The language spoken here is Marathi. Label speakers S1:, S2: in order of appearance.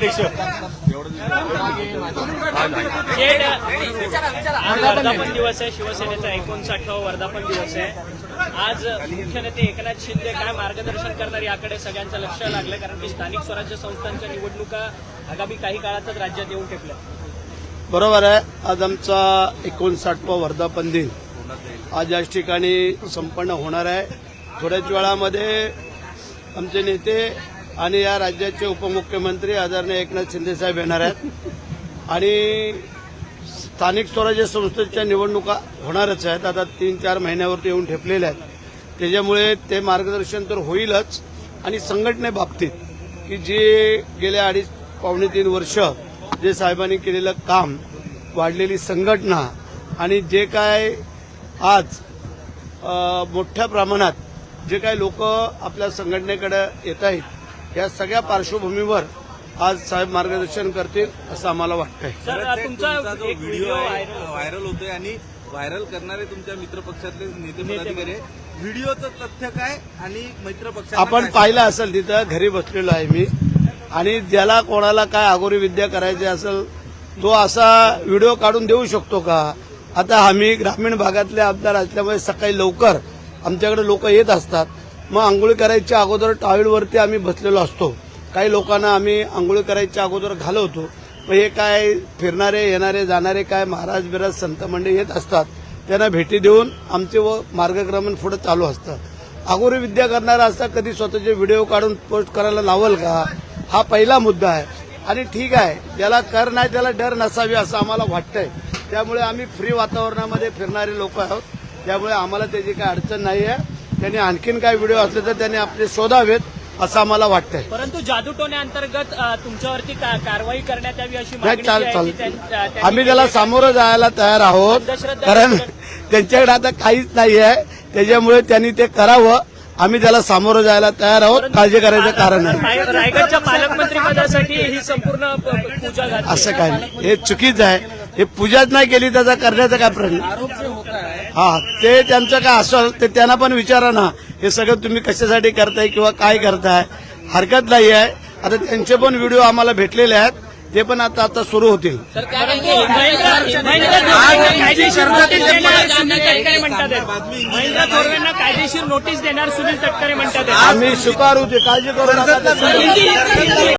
S1: अध्यक्ष
S2: शेठ, आज वर्धापन दिवस आहे शिवसेनेचा एकोणसाठावा वर्धापन दिवस आहे. आज मुख्य नेते एकनाथ शिंदे काय मार्गदर्शन करणार याकडे सगळ्यांचं लक्ष लागलं कारण की स्थानिक स्वराज्य संस्थांच्या निवडणुका आगामी काही काळातच राज्यात येऊन ठेपल्या
S3: बरोबर आहे. आज आमचा एकोणसाठवा वर्धापन दिन. आज याच ठिकाणी संपन्न होणार आहे. थोड्याच वेळामध्ये आमचे नेते आणि या राज्याचे उपमुख्यमंत्री आदरणीय एकनाथ शिंदेसाहेब येणार आहेत. आणि स्थानिक स्वराज्य संस्थेच्या निवडणुका होणारच आहेत. आता तीन चार महिन्यावरती येऊन ठेपलेल्या आहेत. त्याच्यामुळे ते मार्गदर्शन तर होईलच. आणि संघटनेबाबतीत की जे गेल्या अडीच पावणे तीन वर्ष जे साहेबांनी केलेलं काम वाढलेली संघटना आणि जे काय आज मोठ्या प्रमाणात जे काही लोक आपल्या संघटनेकडे येत आहेत या सगळ्या पार्श्वभूमीवर आज साहेब मार्गदर्शन करतील असं आम्हाला वाटतंय.
S2: सर
S1: तुमचा जो
S2: एक
S1: व्हिडिओ
S2: व्हायरल
S1: होतोय आणि व्हायरल करणारे तुमच्या मित्र पक्षातले नेते पदाधिकारी आहे. व्हिडिओचं तथ्य काय आणि मित्र पक्षात
S3: आपण पाहिलं असेल तिथं घरी बसलेलो आहे मी. आणि ज्याला कोणाला काय आगोरी विद्या करायची असेल तो असा व्हिडिओ काढून देऊ शकतो का? आता आम्ही ग्रामीण भागातले आमदार असल्यामुळे सकाळी लवकर आमच्याकडे लोक येत असतात. मग आंघोळी करायच्या अगोदर टॉयलवरती आम्ही बसलेलो असतो. काही लोकांना आम्ही आंघोळी करायच्या अगोदर घालवतो. मग हे काय फिरणारे येणारे जाणारे काय महाराज बिराज संत मंडळी येत असतात. त्यांना भेटी देऊन आमचे व मार्गक्रमण पुढे चालू असतं. अगोरी विद्या करणारा असता कधी स्वतःचे व्हिडिओ काढून पोस्ट करायला लावल का? हा पहिला मुद्दा आहे. आणि ठीक आहे ज्याला कर नाही त्याला डर नसावी असं आम्हाला वाटतंय. त्यामुळे आम्ही फ्री वातावरणामध्ये फिरणारे लोक आहोत. त्यामुळे आम्हाला त्याची काही अडचण नाही आहे त्यांनी आणखीन काय व्हिडिओ असले तर त्यांनी आपले शोधावेत असं आम्हाला वाटतंय.
S2: परंतु जादूटोने अंतर्गत अ, तुमच्यावरती कारवाई करण्यात यावी अशी मागणी आहे
S3: आम्ही त्याला
S2: आहे.
S3: सामोरं जायला तयार आहोत कारण त्यांच्याकडे आता काहीच नाही आहे त्याच्यामुळे त्यांनी ते करावं. आम्ही त्याला सामोरं जायला तयार आहोत काळजी करायचं कारण
S2: राय- रायगडच्या पालकमंत्री पदासाठी ही संपूर्ण पूजा
S3: असं काय नाही. हे चुकीचं आहे. हे पूजाच नाही केली त्याचा करण्याचा काय प्रश्न? हा ते त्यांचं काय असेल ते त्यांना पण विचारा ना. हे सगळं तुम्ही कशासाठी करताय किंवा काय करताय? हरकत नाही आहे आता त्यांचे पण व्हिडिओ आम्हाला भेटलेले आहेत. ते पण आता आता सुरू होतील.
S2: कायदेशीर नोटीस देणार सुनील तटकरे म्हणतात.
S3: आम्ही स्वीकारू ते. काळजी करू नका.